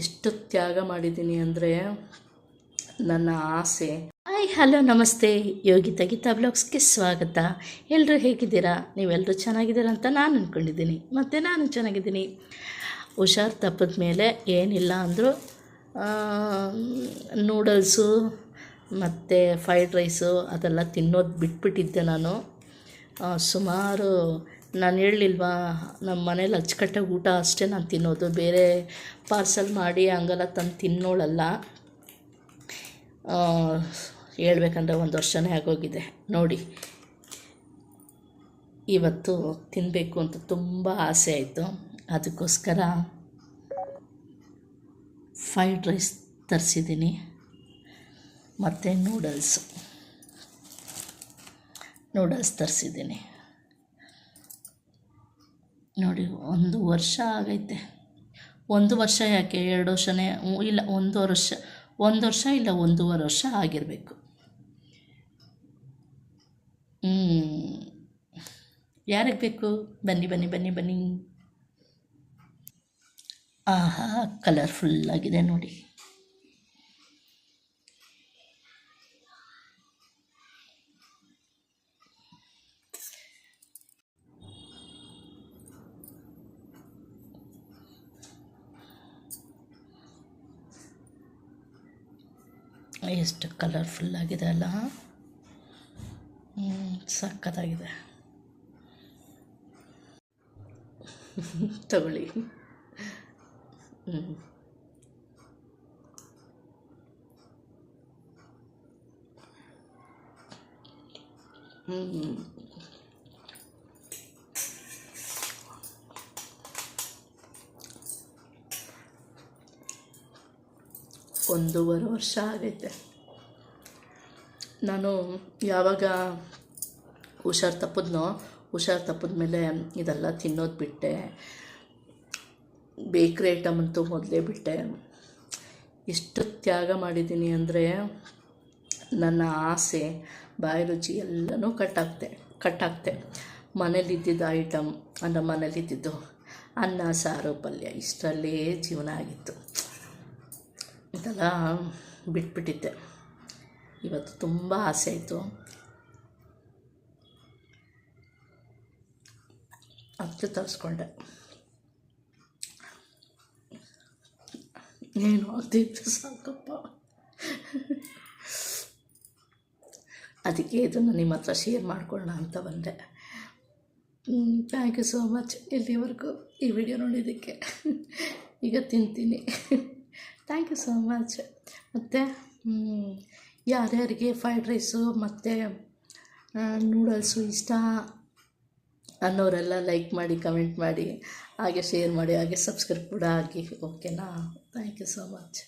ಎಷ್ಟು ತ್ಯಾಗ ಮಾಡಿದ್ದೀನಿ ಅಂದರೆ ನನ್ನ ಆಸೆ. ಹಾಯ್, ಹಲೋ, ನಮಸ್ತೆ. ಯೋಗಿತಾ ಗೀತಾ ಬ್ಲಾಗ್ಸ್ಗೆ ಸ್ವಾಗತ. ಎಲ್ಲರೂ ಹೇಗಿದ್ದೀರಾ? ನೀವೆಲ್ಲರೂ ಚೆನ್ನಾಗಿದ್ದೀರಾ ಅಂತ ನಾನು ಅಂದ್ಕೊಂಡಿದ್ದೀನಿ ಮತ್ತು ನಾನು ಚೆನ್ನಾಗಿದ್ದೀನಿ. ಹುಷಾರು ತಪ್ಪಿದ ಮೇಲೆ ಏನಿಲ್ಲ ಅಂದರೂ ನೂಡಲ್ಸು, ಮತ್ತು ಫ್ರೈಡ್ ರೈಸು ಅದೆಲ್ಲ ತಿನ್ನೋದು ಬಿಟ್ಬಿಟ್ಟಿದ್ದೆ ನಾನು. ಸುಮಾರು ನಾನು ಹೇಳಲಿಲ್ವಾ ನಮ್ಮ ಮನೇಲಿ ಅಚ್ಚುಕಟ್ಟಾಗಿ ಊಟ ಅಷ್ಟೇ ನಾನು ತಿನ್ನೋದು. ಬೇರೆ ಪಾರ್ಸಲ್ ಮಾಡಿ ಹಂಗೆಲ್ಲ ತಂದು ತಿನ್ನೋಳಲ್ಲ. ಹೇಳ್ಬೇಕಂದ್ರೆ ಒಂದು ವರ್ಷನೇ ಆಗೋಗಿದೆ. ನೋಡಿ. ಇವತ್ತು ತಿನ್ನಬೇಕು ಅಂತ ತುಂಬ ಆಸೆ ಆಯಿತು. ಅದಕ್ಕೋಸ್ಕರ ಫ್ರೈಡ್ ರೈಸ್ ತರಿಸಿದ್ದೀನಿ ಮತ್ತು ನೂಡಲ್ಸ್. ನೂಡಲ್ಸ್ ತರಿಸಿದ್ದೀನಿ ನೋಡಿ, ಒಂದು ವರ್ಷ ಆಗೈತೆ. ಒಂದು ವರ್ಷ ಯಾಕೆ? ಎರಡು ವರ್ಷನೇ ಇಲ್ಲ, ಒಂದು ವರ್ಷ ಒಂದು ವರ್ಷ ಇಲ್ಲ, ಒಂದೂವರೆ ವರ್ಷ ಆಗಿರಬೇಕು. ಯಾರಿಗೆ ಬೇಕು? ಬನ್ನಿ ಬನ್ನಿ ಬನ್ನಿ ಬನ್ನಿ. ಆಹಾ ಕಲರ್ಫುಲ್ಲಾಗಿದೆ ನೋಡಿ. ಎಷ್ಟು ಕಲರ್ಫುಲ್ ಆಗಿದೆ ಅಲ್ಲ. ಸಕ್ಕತ್ತಾಗಿದೆ ತಗೊಳ್ಳಿ. ಹ್ಞೂ ಹ್ಞೂ ಒಂದೂವರೆ ವರ್ಷ ಆಗೈತೆ. ನಾನು ಯಾವಾಗ ಹುಷಾರು ತಪ್ಪಿದ್ನೋ, ಹುಷಾರು ತಪ್ಪಿದ ಮೇಲೆ ಇದೆಲ್ಲ ತಿನ್ನೋದು ಬಿಟ್ಟೆ. ಬೇಕ್ರಿ ಐಟಮ್ ಅಂತೂ ಮೊದಲೇ ಬಿಟ್ಟೆ. ಎಷ್ಟು ತ್ಯಾಗ ಮಾಡಿದ್ದೀನಿ ಅಂದರೆ ನನ್ನ ಆಸೆ, ಬಾಯಿ ರುಚಿ ಎಲ್ಲನೂ ಕಟ್ಟಾಕ್ತೆ ಕಟ್ಟಾಕ್ತೆ ಮನೇಲಿದ್ದಿದ್ದು ಐಟಮ್ ಅಂದರೆ ಮನೇಲಿದ್ದಿದ್ದು ಅನ್ನ, ಸಾರು, ಪಲ್ಯ, ಇಷ್ಟರಲ್ಲೇ ಜೀವನ ಆಗಿತ್ತು. ಇದೆಲ್ಲ ಬಿಟ್ಬಿಟ್ಟಿದ್ದೆ. ಇವತ್ತು ತುಂಬ ಆಸೆ ಆಯಿತು. ಅದಕ್ಕೆ ತರಿಸ್ಕೊಂಡೆ. ಏನು ಅದಿದ್ದು ಸಾಕಪ್ಪ. ಅದಕ್ಕೆ ಇದನ್ನು ನಿಮ್ಮ ಹತ್ರ ಶೇರ್ ಮಾಡ್ಕೊಳ್ಳೋಣ ಅಂತ ಬಂದೆ. ಥ್ಯಾಂಕ್ ಯು ಸೋ ಮಚ್ ಇಲ್ಲಿವರೆಗೂ ಈ ವಿಡಿಯೋ ನೋಡಿದ್ದಕ್ಕೆ. ಈಗ ತಿಂತೀನಿ. ಥ್ಯಾಂಕ್ ಯು ಸೋ ಮಚ್ ಮತ್ತು ಯಾರ್ಯಾರಿಗೆ ಫ್ರೈಡ್ ರೈಸು ಮತ್ತು ನೂಡಲ್ಸು ಇಷ್ಟ ಅನ್ನೋರೆಲ್ಲ ಲೈಕ್ ಮಾಡಿ ಕಮೆಂಟ್ ಮಾಡಿ, ಹಾಗೆ ಶೇರ್ ಮಾಡಿ, ಹಾಗೆ ಸಬ್ಸ್ಕ್ರೈಬ್ ಕೂಡ ಆಗಿ ಓಕೆನಾ ಥ್ಯಾಂಕ್ ಯು ಸೋ ಮಚ್